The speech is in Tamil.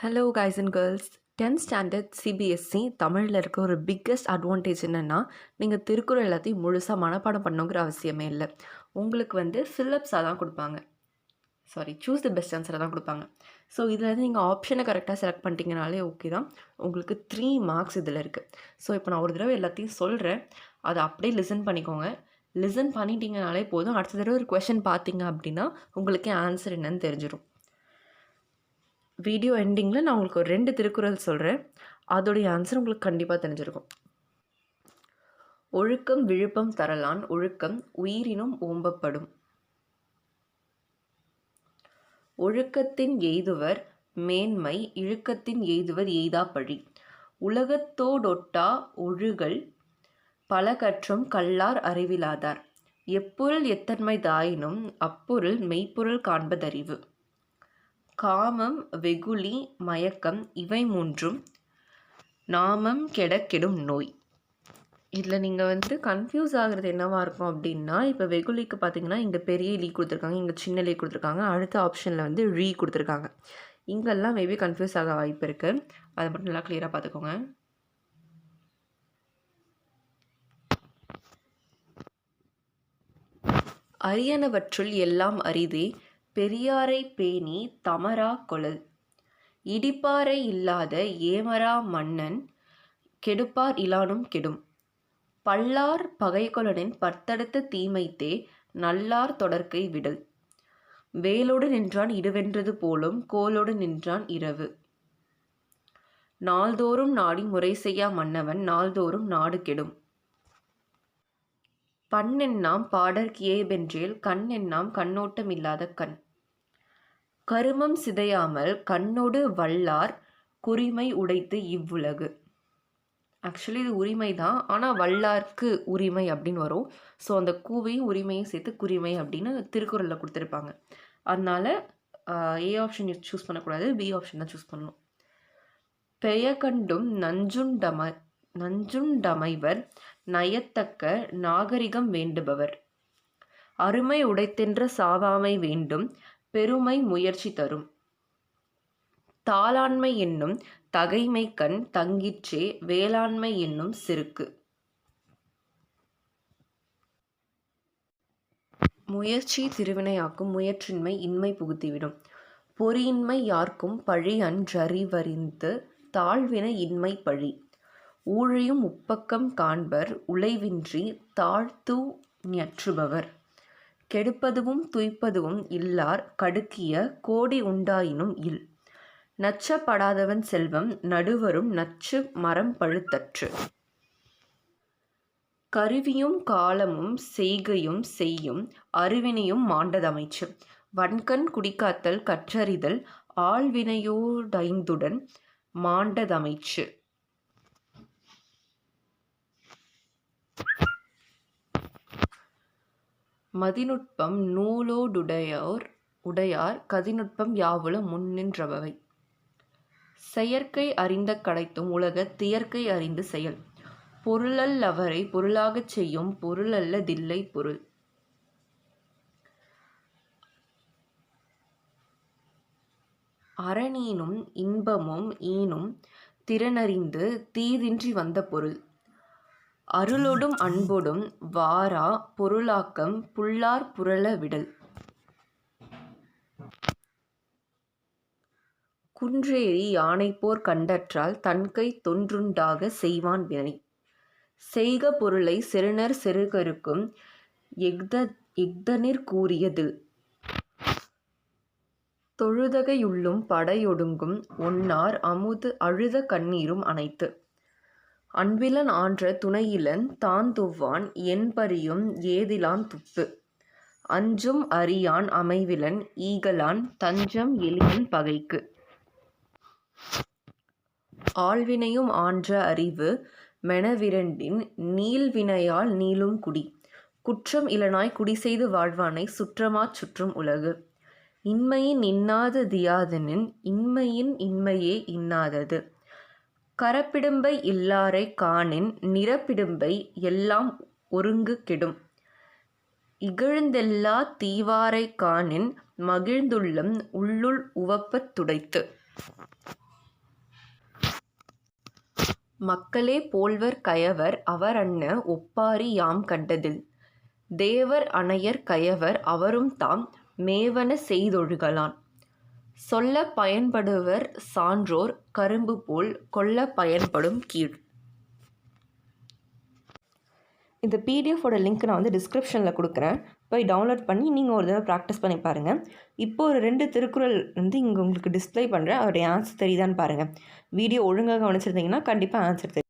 Hello guys and girls tenth standard CBSE தமிழில் இருக்க ஒரு பிக்கஸ்ட் அட்வான்டேஜ் என்னென்னா நீங்கள் திருக்குறள் எல்லாத்தையும் முழுசாக மனப்பாடம் பண்ணணுங்கிற அவசியமே இல்லை. உங்களுக்கு வந்து சிலப்ஸாக தான் கொடுப்பாங்க. சாரி சூஸ் தி பெஸ்ட் ஆன்சரை தான் கொடுப்பாங்க. ஸோ இதில் வந்து நீங்கள் ஆப்ஷனை கரெக்டாக செலக்ட் பண்ணிட்டீங்கனாலே ஓகே தான். உங்களுக்கு த்ரீ மார்க்ஸ் இதில் இருக்குது ஸோ இப்போ நான் ஒரு தடவை எல்லாத்தையும் சொல்கிறேன் அதை அப்படியே லிசன் பண்ணிக்கோங்க. லிசன் பண்ணிட்டீங்கனாலே போதும். அடுத்த தடவை ஒரு கொஷின் பார்த்தீங்க அப்படின்னா உங்களுக்கு ஆன்சர் என்னன்னு தெரிஞ்சிடும் வீடியோ எண்டிங்கில் நான் உங்களுக்கு ஒரு ரெண்டு திருக்குறள் சொல்கிறேன் அதோடைய ஆன்சர் உங்களுக்கு கண்டிப்பாக தெரிஞ்சிருக்கும். ஒழுக்கம் விழுப்பம் தரலான் ஒழுக்கம் உயிரினும் ஓம்பப்படும். ஒழுக்கத்தின் எய்துவர் மேன்மை இழுக்கத்தின் எய்துவர் எய்தா பழி. உலகத்தோடொட்டா ஒழுகல் பல கற்றும் கல்லார் அறிவிலாதார். எப்பொருள் எத்தன்மை தாயினும் அப்பொருள் மெய்ப்பொருள் காண்பதறிவு. காமம் வெகுளி மயக்கம் இவை மூன்றும் நாமம் கெடக்கெடும் நோய். இதில் நீங்கள் வந்து கன்ஃபியூஸ் ஆகுறது என்னவாக இருக்கும் அப்படின்னா இப்போ வெகுலிக்கு பார்த்தீங்கன்னா இங்கே பெரிய லீ கொடுத்துருக்காங்க இங்கே சின்ன லீ கொடுத்துருக்காங்க அடுத்த ஆப்ஷனில் வந்து ரீ கொடுத்துருக்காங்க. இங்கெல்லாம் மேபி கன்ஃபியூஸ் ஆக வாய்ப்பு இருக்குது அதை மட்டும் நல்லா கிளியராக பார்த்துக்கோங்க அரியனவற்றுள் எல்லாம் அரிதே பெரியாரை பேணி தமரா கொளல் இடிப்பாரை இல்லாத ஏமரா மன்னன் கெடுப்பார் இலானும் கெடும். பல்லார் பகைகொலனின் பத்தடுத்த தீமைத்தே நல்லார் தொடர்க்கை விடல். வேலோடு நின்றான் இடுவென்றது போலும் கோலோடு நின்றான் இரவு. நாள்தோறும் நாடி முறை செய்யா மன்னவன் நாள்தோறும் நாடு கெடும். பண்ணெண்ணாம் பாடற்கியேபென்றேல் கண் எண்ணாம் கண்ணோட்டமில்லாத கண். கருமம் சிதையாமல் கண்ணோடு வல்லார் குறிமை உடைத்து இவ்வுலகு. ஆக்சுவலி இது உரிமை தான் ஆனால் வல்லார்க்கு உரிமை அப்படின்னு வரும். ஸோ அந்த கூவையும் உரிமையும் சேர்த்து குறிமை அப்படின்னு திருக்குறளில் கொடுத்துருப்பாங்க. அதனால் ஏ ஆப்ஷன் சூஸ் பண்ணக்கூடாது. பி ஆப்ஷன் தான் சூஸ் பண்ணணும். பெயகண்டும் நஞ்சுண்டம நஞ்சுண்டமைவர் நயத்தக்க நாகரிகம் வேண்டுபவர். அருமை உடைத்தென்ற சாவாமை வேண்டும். பெருமை முயற்சி தரும். தாளாண்மை என்னும் தகைமை கண் தங்கிற்றே வேளாண்மை என்னும் சிறுக்கு. முயற்சி திருவினையாக்கும் முயற்றின்மை இன்மை புகுத்திவிடும். பொறியின்மை யார்க்கும் பழி அன்றறிவறிந்து தாழ்வினை இன்மை பழி. ஊழையும் உப்பக்கம் காண்பர் உழைவின்றி தாழ்த்து ஞற்றுபவர். கெடுப்பதுவும் துய்ப்பதுவும் இல்லார் கடுக்கிய கோடி உண்டாயினும் இல். நச்சப்படாதவன் செல்வம் நடுவரும் நச்சு மரம் பழுத்தற்று. கருவியும் காலமும் செய்கையும் செய்யும் அறிவினையும் மாண்டதமைச்சு. வன்கண் குடிக்காத்தல் கற்றறிதல் ஆழ்வினையோடைந்துடன் மாண்டதமைச்சு. மதிநுட்பம் நூலோடுடையோர் உடையார் கதிநுட்பம் யாவுல முன்னின்றவை செயற்கை அறிந்த கடைத்தும் உலக தியற்கை அறிந்து செயல். பொருளல்லவரை பொருளாகச் செய்யும் பொருளல்ல தில்லை பொருள். அரணீனும் இன்பமும் ஈனும் திறனறிந்து தீதின்றி வந்த பொருள். அருளொடும் அன்பொடும் வாரா பொருளாக்கம் புல்லார் புரள விடல். குன்றேறி யானைப்போர் கண்டற்றால் தன்கை தொன்றுண்டாக செய்வான் வினை. செய்க பொருளை செருணர் செருகருக்கும் எஃத எஃதனிற் கூறியது. தொழுதகையுள்ளும் படையொடுங்கும் ஒன்னார் அமுது அழுத கண்ணீரும் அனைத்து அன்பிலன் ஆன்ற துணையிலன் தான் துவ்வான் என்பரியும் ஏதிலான் துப்பு. அஞ்சும் அறியான் அமைவிலன் ஈகலான் தஞ்சம் எளியன் பகைக்கு. ஆழ்வினையும் ஆன்ற அறிவு மெனவிரண்டின் நீள்வினையால் நீளும் குடி. குற்றம் இலனாய் குடிசெய்து வாழ்வானை சுற்றமாச் சுற்றும் உலகு. இன்மையின் இன்னாத தியாதனின் இன்மையின் இன்மையே இன்னாதது. கரப்பிடும்பை இல்லாரை காணின் நிறப்பிடும்பை எல்லாம் ஒருங்கு கெடும். இகழ்ந்தெல்லாத் தீவாரை காணின் மகிழ்ந்துள்ளம் உள்ளுள் உவப்பத் துடைத்து. மக்களே போல்வர் கயவர் அவரன்ன ஒப்பாரி யாம் கண்டதில். தேவர் அணையர் கயவர் அவரும் தாம் மேவன செய்தொழுகலான். சொல்லப் பயன்படுவர் சான்றோர் கரும்புபோல் கொள்ளப் பயன்படும் கீழ். இந்த பிடிஎஃபோட லிங்க் நான் வந்து டிஸ்கிரிப்ஷனில் கொடுக்குறேன். போய் டவுன்லோட் பண்ணி நீங்கள் ஒரு தடவை ப்ராக்டிஸ் பண்ணி பாருங்கள் இப்போ ஒரு ரெண்டு திருக்குறள் வந்து இங்கே உங்களுக்கு டிஸ்ப்ளே பண்ணுறேன் அதோடைய ஆன்சர் தெரியுதான்னு பாருங்கள் வீடியோ ஒழுங்காக கவனிச்சிருந்தீங்கன்னா கண்டிப்பாக ஆன்சர் தெரியும்.